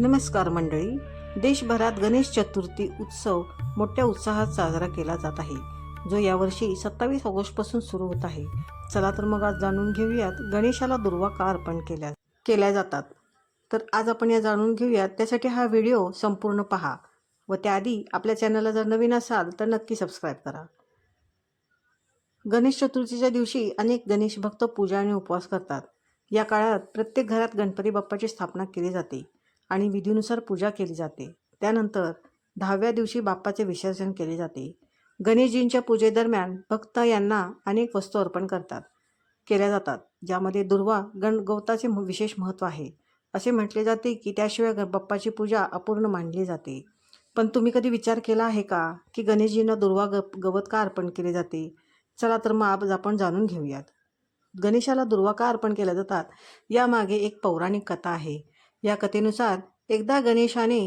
नमस्कार मंडळी. देशभरात गणेश चतुर्थी उत्सव मोठ्या उत्साहात साजरा केला जात आहे. जो यावर्षी सत्तावीस ऑगस्टपासून सुरू होत आहे. चला तर मग आज जाणून घेऊयात गणेशाला दुर्वा का अर्पण केल्या केल्या जातात. तर आज आपण या जाणून घेऊयात त्यासाठी हा व्हिडिओ संपूर्ण पहा व त्याआधी आपल्या चॅनलला जर नवीन असाल तर नक्की सबस्क्राईब करा. गणेश चतुर्थीच्या दिवशी अनेक गणेश भक्त पूजा आणि उपवास करतात. या काळात प्रत्येक घरात गणपती बाप्पाची स्थापना केली जाते. आणि विधीनुसार पूजा केली जाते. त्यानंतर दहाव्या दिवशी बाप्पाचे विसर्जन केले जाते. गणेशजींच्या पूजेदरम्यान भक्त यांना अनेक वस्तू अर्पण करतात केल्या जातात ज्यामध्ये दुर्वा गण गवताचे विशेष महत्त्व आहे. असे म्हटले जाते की त्याशिवाय ग- बाप्पाची पूजा अपूर्ण मानली जाते. पण तुम्ही कधी विचार केला आहे का की गणेशजींना दुर्वा ग गवत का अर्पण केले जाते? चला तर मग आज आपण जाणून घेऊयात. गणेशाला दुर्वा का अर्पण केल्या जातात? यामागे एक पौराणिक कथा आहे. या कथेनुसार एकदा गणेशाने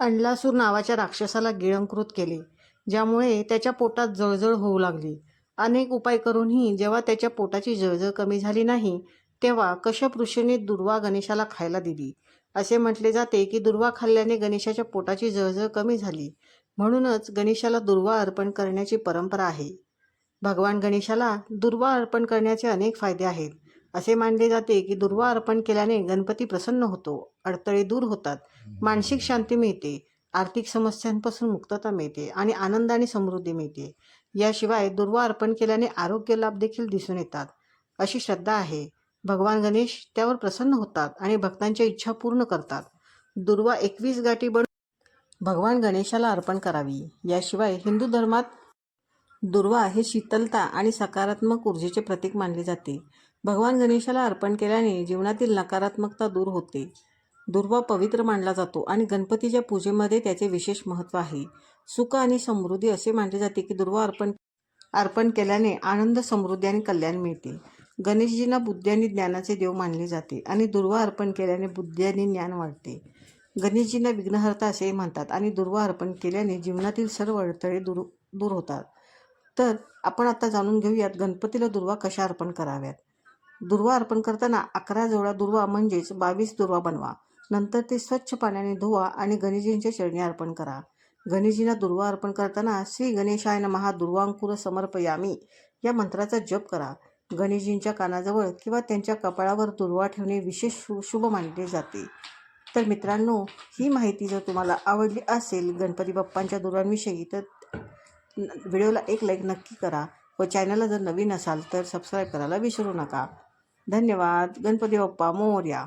अंडलासूर नावाच्या राक्षसाला गिळंकृत केले ज्यामुळे त्याच्या पोटात जळजळ होऊ लागली. अनेक उपाय करूनही जेव्हा त्याच्या पोटाची जळजळ कमी झाली नाही तेव्हा कश्यप ऋषीने दुर्वा गणेशाला खायला दिली? असे म्हटले जाते की दुर्वा खाल्ल्याने गणेशाच्या पोटाची जळजळ कमी झाली. म्हणूनच गणेशाला दुर्वा अर्पण करण्याची परंपरा आहे. भगवान गणेशाला दुर्वा अर्पण करण्याचे अनेक फायदे आहेत. असे मानले जाते की दुर्वा अर्पण केल्याने गणपती प्रसन्न होतो अडथळे दूर होतात मानसिक शांती मिळते आर्थिक समस्यांपासून मुक्तता मिळते आणि आनंद आणि समृद्धी मिळते. याशिवाय दुर्वा अर्पण केल्याने आरोग्य लाभ देखील दिसून येतात अशी श्रद्धा आहे. भगवान गणेश त्यावर प्रसन्न होतात आणि भक्तांच्या इच्छा पूर्ण करतात. दुर्वा एकवीस गाठी बनवून भगवान गणेशाला अर्पण करावी. याशिवाय हिंदू धर्मात दुर्वा हे शीतलता आणि सकारात्मक ऊर्जेचे प्रतीक मानले जाते. भगवान गणेशाला अर्पण केल्याने जीवनातील नकारात्मकता दूर होते. दुर्वा पवित्र मानला जातो आणि गणपतीच्या पूजेमध्ये त्याचे विशेष महत्त्व आहे. सुख आणि समृद्धी असे मानले जाते की दुर्वा अर्पण अर्पण केल्याने आनंद समृद्धी आणि कल्याण मिळते. गणेशजींना बुद्धी आणि ज्ञानाचे देव मानले जाते आणि दुर्वा अर्पण केल्याने बुद्धी आणि ज्ञान वाढते. गणेशजींना विघ्नहर्ता असेही म्हणतात आणि दुर्वा अर्पण केल्याने जीवनातील सर्व अडथळे दूर दूर होतात. तर आपण आता जाणून घेऊयात गणपतीला दुर्वा कशा अर्पण कराव्यात. दुर्वा अर्पण करताना अकरा जोडा दुर्वा म्हणजेच बावीस दुर्वा बनवा. नंतर ते स्वच्छ पाण्याने धुवा आणि गणेशजींच्या चरणी अर्पण करा. गणेशजींना दुर्वा अर्पण करताना श्री गणेशाय नमहा दुर्वांकुर समर्पयामी या मंत्राचा जप करा. गणेशजींच्या कानाजवळ किंवा त्यांच्या कपाळावर दुर्वा ठेवणे विशेष शु शुभ मानले जाते. तर मित्रांनो ही माहिती जर तुम्हाला आवडली असेल गणपती बाप्पांच्या दुर्वांविषयी तर व्हिडिओला एक लाईक नक्की करा व चॅनलला जर नवीन असाल तर सबस्क्राईब करायला विसरू नका. धन्यवाद. गणपती बाप्पा मोर्या.